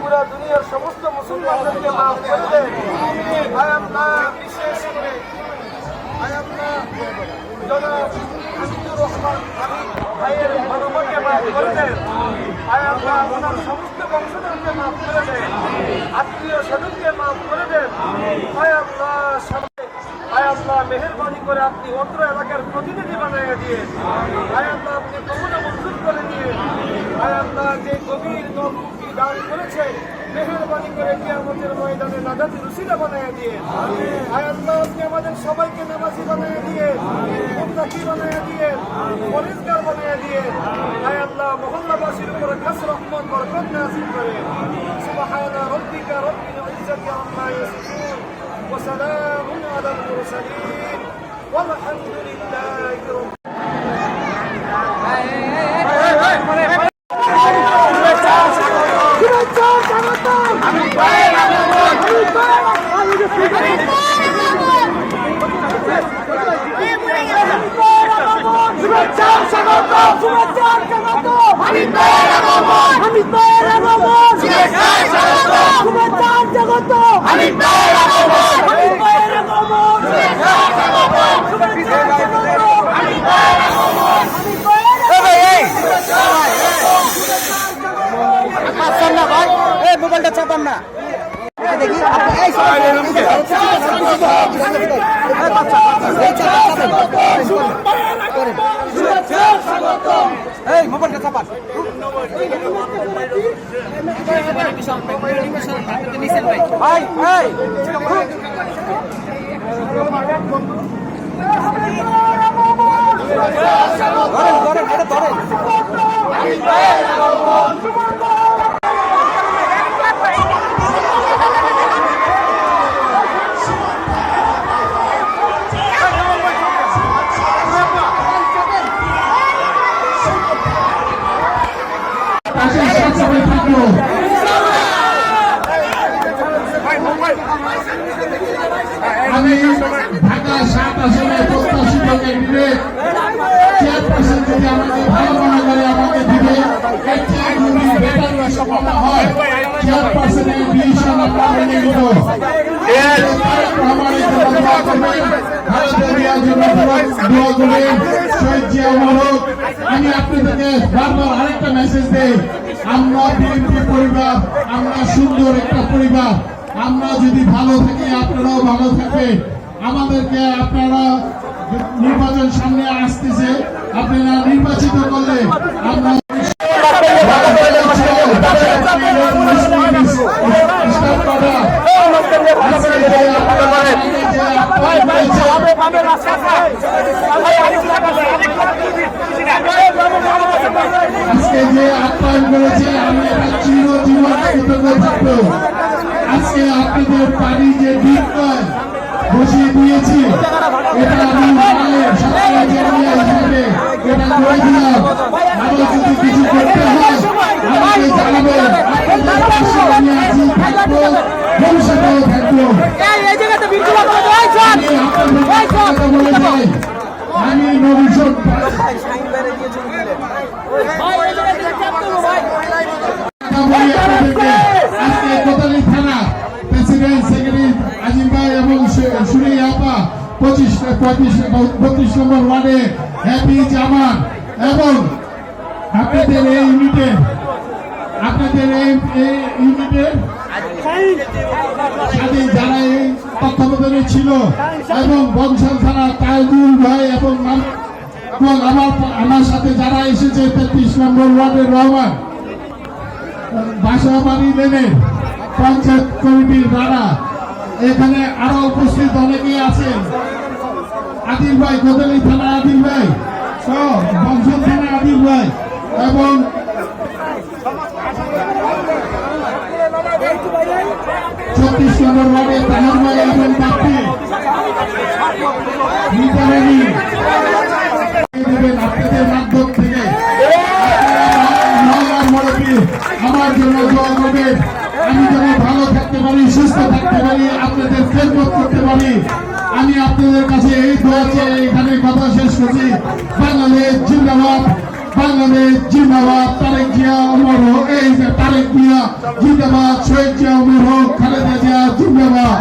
পুরা দুনিয়ার সমস্ত মুসলমানদেরকে মাফ করে দেন আয় আল্লাহ বিশেষ করে আয় আল্লাহ জনাব হামিদুর রহমান হামিদ ভাইয়ের মনোমা ওনার সমস্ত বংশধরকে মাফ করে দেন আত্মীয় স্বজনকে মাফ করে দেন আয় আল্লাহ আয় করে আপনি অত্র এলাকার প্রতিনিধি বানিয়ে দিয়ে আয় আল্লাহ আপনি কমনে করে দিয়ে আয় যে গভীর নলকূপটি দান করেছে মেহরবানি করে কি আমাদের ময়দানে নাজাতি রুসিলা বানিয়ে দিয়ে আয় আপনি আমাদের সবাইকে নামাজি বানিয়ে দিয়ে মুত্তাকি বানিয়ে দিয়ে পরিষ্কার বানিয়ে দিয়ে আয় আল্লাহ মহল্লাবাসীর উপরে খাস রহমত বরকত নাসিল করে সুবহানা রাব্বিকা রাব্বিল ইজ্জাতি আম্মা ইয়াসিফুন وسلام على المرسلين والحمد لله رب মোবাইলটা চাপান না দেখি এই মোবাইলটা চাপান ভাই এই ধরেন ধরেন এটা ধরেন। পাশে সবসময় আমি ঢাকা সাত আসনে প্রত্যাশিত ক্যান্ডিডেট চেয়ারপারসন যদি আমাকে ভালো মনে করে আমাকে দিবে হয় চেয়ারপারসনের ডিসিশন আমরা আমি আপনাদেরকে বারবার আরেকটা মেসেজ দেই। বিএনপি পরিবার আমরা সুন্দর একটা পরিবার। আমরা যদি ভালো থাকি, আপনারাও ভালো থাকবেন। আমাদেরকে আপনারা নির্বাচন সামনে আসতেছে, আপনারা নির্বাচিত করলে আমরা আজকে যে আপ্যায়ন করেছে আমি চিরজীবন কৃতজ্ঞ থাকব। আজকে আপনাদের পানি যে বিক্রয় বসিয়ে দিয়েছি। এটা আমি সরকারি এটা পঁচিশ নম্বর ওয়ার্ডে হ্যাপি জামান এবং আপনাদের এই ইউনিটের আপনাদের এই ইউনিটের যারা এই তত্ত্বাবধানে ছিল এবং বংশাল থানা তাজুল ভাই এবং আমার আমার সাথে যারা এসেছে তেত্রিশ নম্বর ওয়ার্ডের রহমান, বাসাবাড়ি লেনের পঞ্চায়েত কমিটির দ্বারা এখানে আরও উপস্থিত অনেকেই আছেন। আদিল ভাই কোদালি থানা আদিল ভাই। বংশল থানা আদিল ভাই। এবং ছত্রিশ ওয়ার্ডে তাহার ভাই এবং জন্য আমি যেন ভালো থাকতে পারি, সুস্থ থাকতে পারি, আপনাদের খেদমত করতে পারি। আমি আপনাদের কাছে এই দোয়া চেয়ে এখানে কথা শেষ করছি বাংলাদেশ জিন্দাবাদ বাংলাদেশ জিন্দাবাদ, তারেক জিয়া অমর হোক। এই তারেক জিয়া, জিন্দাবাদ, শহীদ জিয়া অমর হোক, খালেদা জিয়া, জিন্দাবাদ